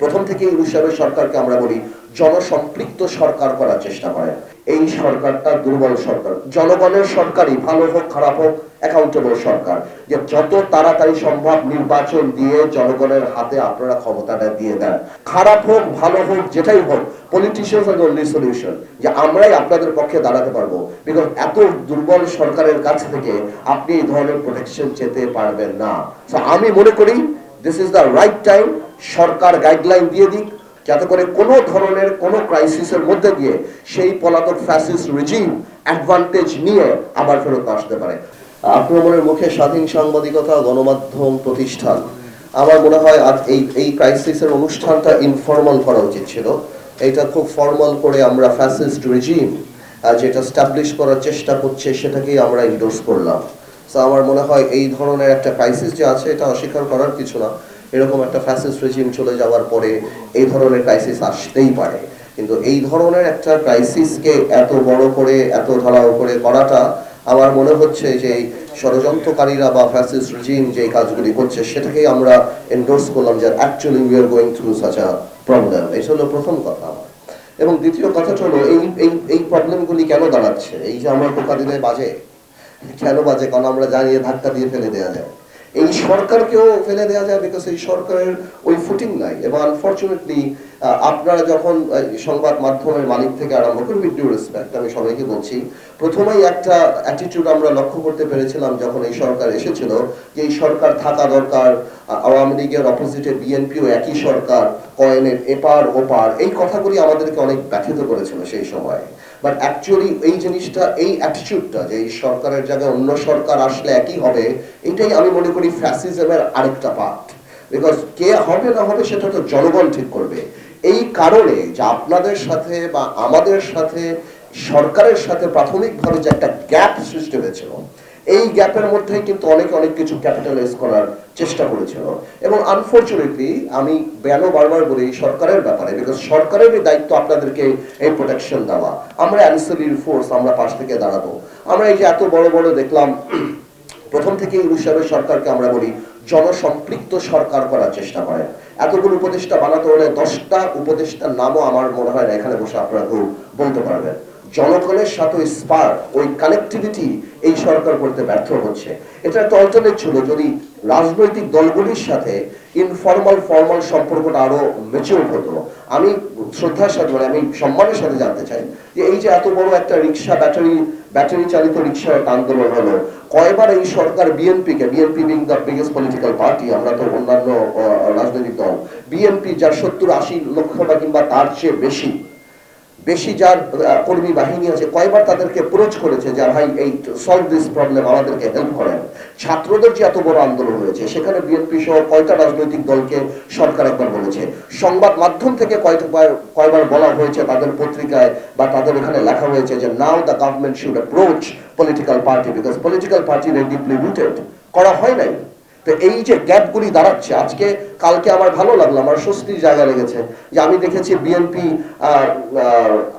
প্রথম থেকে ইউনুস সরকারকে আমরা বলি জনসম্পৃক্ত সরকার করার চেষ্টা করেন। এই সরকারটা দুর্বল সরকার। জনগণের সরকারই ভালো হোক, খারাপ হোক অ্যাকাউন্টেবল সরকার। যে যত তাড়াতাড়ি সম্ভব নির্বাচন দিয়ে জনগণের হাতে আপনারা ক্ষমতাটা দিয়ে দেন। খারাপ হোক, ভালো হোক, যেটাই হোক পলিটিশিয়ানস আর অনলি সলিউশন যে আমরাই আপনাদের পক্ষে দাঁড়াতে পারব। বিকজ এত দুর্বল সরকারের কাছ থেকে আপনি এই ধরনের প্রোটেকশন চেতে পারবেন না। আমি মনে করি this is the right time Sarkar guideline দিয়ে দিক, যাতে করে কোনো ধরনের কোনো ক্রাইসিসের মধ্যে দিয়ে সেই পলাতক ফ্যাসিস্ট রেজিম অ্যাডভান্টেজ নিয়ে আবার ফেরত আসতে পারে। আক্রমণের মুখে স্বাধীন সাংবাদিকতা, গণমাধ্যম, প্রতিষ্ঠান। আমার মনে হয় আজ এই এই ক্রাইসিসের অনুষ্ঠানটা ইনফর্মাল করা উচিত ছিল। এটা খুব ফর্মাল করে আমরা ফ্যাসিস্ট রেজিম যেটা স্টাবলিশ করার চেষ্টা করছে, সেটাকেই আমরা ইন্ডোর্স করলাম। আমার মনে হয় এই ধরনের একটা ক্রাইসিস যে আছে, এটা অস্বীকার করার কিছু না। এরকম একটা ফ্যাসিস্ট রেজিম চলে যাওয়ার পরে এই ধরনের ক্রাইসিস আসতেই পারে। কিন্তু এই ধরনের একটা ক্রাইসিসকে এত বড় করে, এত ধারাও করে করাটা আমার মনে হচ্ছে যে ষড়যন্ত্রকারীরা বা ফ্যাসিস্ট রেজিম যে কাজগুলি করছে, সেটাকেই আমরা এন্ডোর্স করলাম যে actually we are going through such a problem এই হলো প্রথম কথা আমার। এবং দ্বিতীয় কথাটা হলো, এই এই প্রবলেমগুলি কেন দাঁড়াচ্ছে? এই যে আমরা টোকা দিলে বাজে। কেন বাজে? কারণ আমরা জানিয়ে ধাক্কা দিয়ে ফেলে দেওয়া যায়। এই সরকারকেও ফেলে দেওয়া যায় বিকজ এই সরকারের ওই ফুটিং নাই। এবং আনফর্চুনেটলি আপনারা যখন সংবাদ মাধ্যমের মালিক থেকে আরম্ভ করে উইথ ডিউ রেসপেক্ট আমি সবাইকে বলছি, প্রথমেই একটা অ্যাটিটিউড আমরা লক্ষ্য করতে পেরেছিলাম যখন এই সরকার এসেছিল যে এই সরকার থাকা দরকার আওয়ামী লীগের অপোজিটে বিএনপিও একই সরকার, কয়েনের এপার ওপার, এই কথাগুলি আমাদেরকে অনেক ব্যথিত করেছিল সেই সময়। বাট অ্যাকচুয়ালি এই জিনিসটা, এই অ্যাটিটিউডটা যে এই সরকারের জায়গায় অন্য সরকার আসলে একই হবে, এটাই আমি মনে করি ফ্যাসিজমের আরেকটা পার্ট বিকজ কে হবে না হবে সেটা তো জনগণ ঠিক করবে। এই কারণে যে আপনাদের সাথে বা আমাদের সাথে, সরকারের সাথে প্রাথমিকভাবে যে একটা গ্যাপ সৃষ্টি হয়েছিল, এই গ্যাপের মধ্যে কিন্তু অনেক অনেক কিছু ক্যাপিটালাইজ করার চেষ্টা করেছিল। এবং আনফর্চুনেটলি আমি বেন বারবার বলি সরকারের ব্যাপারে? বিকজ সরকারেরই দায়িত্ব আপনাদেরকে এই প্রোটেকশন দেওয়া। আমরা অ্যান্সারির ফোর্স আমরা পাশ থেকে দাঁড়াবো। আমরা এই যে এত বড় বড় দেখলাম, প্রথম থেকে ইউনুস সাহেবের সরকারকে আমরা বলি, জনসম্পৃক্ত সরকার করার চেষ্টা করেন। এতগুলো উপদেষ্টা বানাতে হলে দশটা উপদেষ্টার নামও আমার মনে হয় না এখানে বসে আপনারা বলতে পারবেন। জনগণের সাথে ওই স্পার্ক ওই কানেক্টিভিটি এই সরকার করতে ব্যর্থ হচ্ছে। এটা একটা অল্টারনেট ছিল, যদি রাজনৈতিক দলগুলির সাথে ইনফর্মাল ফর্মাল সম্পর্কটা আরও মেচিউর হতো। আমি শ্রদ্ধার সাথে মানে আমি সম্মানের সাথে জানতে চাই যে এই যে এত বড় একটা রিক্সা ব্যাটারি ব্যাটারি চালিত রিক্সার একটা আন্দোলন হলো, কয়বার এই সরকার BNP K BNP being the biggest political party আমরা তো অন্যান্য রাজনৈতিক দল বিএনপি যার সত্তর, আশি লক্ষ বা কিংবা তার চেয়ে বেশি বেশি যার কর্মী বাহিনী আছে, কয়বার তাদেরকে অ্যাপ্রোচ করেছে যে, ভাই, এই সলভ দিস প্রবলেম আমাদেরকে হেল্প করেন। ছাত্রদের যে এত বড় আন্দোলন হয়েছে, সেখানে বিএনপি সহ কয়টা রাজনৈতিক দলকে সরকার একবার বলেছে। সংবাদ মাধ্যম থেকে কয়বার কয়বার বলা হয়েছে তাদের পত্রিকায় বা তাদের এখানে লেখা হয়েছে যে now the government should approach political party because political party deeply rooted করা হয় নাই। তো এই যে গ্যাপগুলি দাঁড়াচ্ছে, আজকে কালকে আমার ভালো লাগল, আমার স্বস্তির জায়গা লেগেছে যে আমি দেখেছি বিএনপি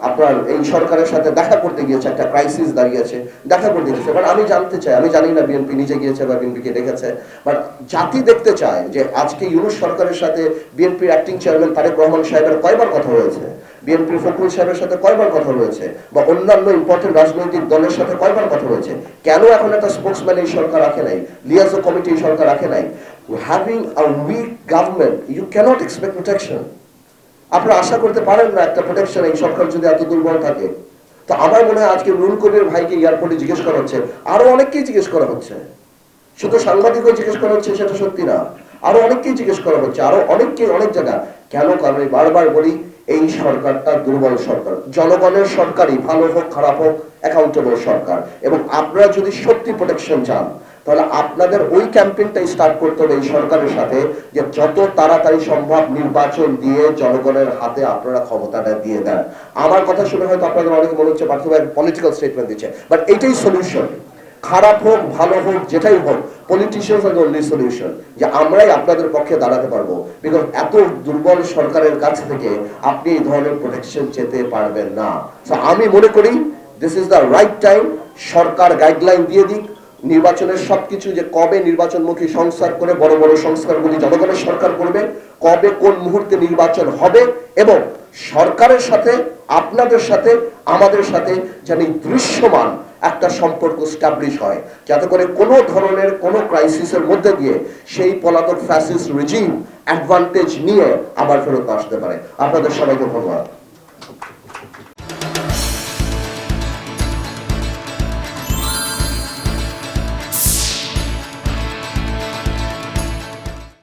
আপনার এই সরকারের সাথে দেখা করতে গিয়েছে, একটা ক্রাইসিস দাঁড়িয়েছে দেখা করতে গিয়েছে। বাট আমি জানতে চাই, আমি জানি না বিএনপি নিজে গিয়েছে বা বিএনপিকে ডেকেছে বাট জাতি দেখতে চায় যে আজকে ইউনুস সরকারের সাথে বিএনপির অ্যাক্টিং চেয়ারম্যান তারেক রহমান সাহেবের কয়বার কথা হয়েছে? বিএনপির ফখরুল সাহেবের সাথে কয়বার কথা হয়েছে? বা অন্যান্য ইম্পর্টেন্ট রাজনৈতিক দলের সাথে কয়বার কথা হয়েছে? কেন এখন একটা স্পোর্টসম্যান এই সরকার রাখে নাই? লিয়াজো কমিটি এই সরকার রাখে নাই? Having a weak government you cannot expect protection আপনারা আশা করতে পারেন না একটা প্রোটেকশন এই সরকার যদি এত দুর্বল থাকে। তো আমার মনে হয় আজকে নুরুল কবির ভাইকে এয়ারপোর্টে জিজ্ঞেস করা হচ্ছে। আরও অনেককেই জিজ্ঞেস করা হচ্ছে। শুধু সাংবাদিকও জিজ্ঞেস করা হচ্ছে, সেটা সত্যি না। আরও অনেককেই জিজ্ঞেস করা হচ্ছে। আরও অনেককে, অনেক জায়গা। কেন? কারণ আমি বারবার বলি, এই সরকারটা দুর্বল সরকার। জনগণের সরকারই ভালো হোক, খারাপ হোক অ্যাকাউন্টেবল সরকার। এবং আপনারা যদি সত্যি প্রোটেকশন চান তাহলে আপনাদের ওই ক্যাম্পেইনটাই স্টার্ট করতে হবে এই সরকারের সাথে যে যত তাড়াতাড়ি সম্ভব নির্বাচন দিয়ে জনগণের হাতে আপনারা ক্ষমতাটা দিয়ে দেন। আমার কথা শুনে হয়তো আপনাদের অনেকে মনে হচ্ছে পার্থিব পলিটিক্যাল স্টেটমেন্ট দিচ্ছে বাট এটাই সলিউশন খারাপ হোক, ভালো হোক, যেটাই হোক পলিটিশিয়ানস আর অনলি সলিউশন যে আমরাই আপনাদের পক্ষে দাঁড়াতে পারব। বিকজ এত দুর্বল সরকারের কাছ থেকে আপনি এই ধরনের প্রোটেকশন চেতে পারবেন না। আমি মনে করি this is the right time Sarkar guideline দিয়ে দিক। নির্বাচনের সবকিছু যে কবে নির্বাচনমুখী সংস্কার করে বড় বড় সংস্কারগুলি জনগণের সরকার করবে, কবে কোন মুহূর্তে নির্বাচন হবে এবং সরকারের সাথে, আপনাদের সাথে, আমাদের সাথে যেন দৃশ্যমান একটা সম্পর্ক স্টাবলিশ হয়। যাতে করে কোনো ধরনের কোনো ক্রাইসিসের মধ্যে দিয়ে সেই পলাতক ফ্যাসিস রেজিম অ্যাডভান্টেজ নিয়ে আবার ফেরত আসতে পারে। আপনাদের সবাইকে ধন্যবাদ।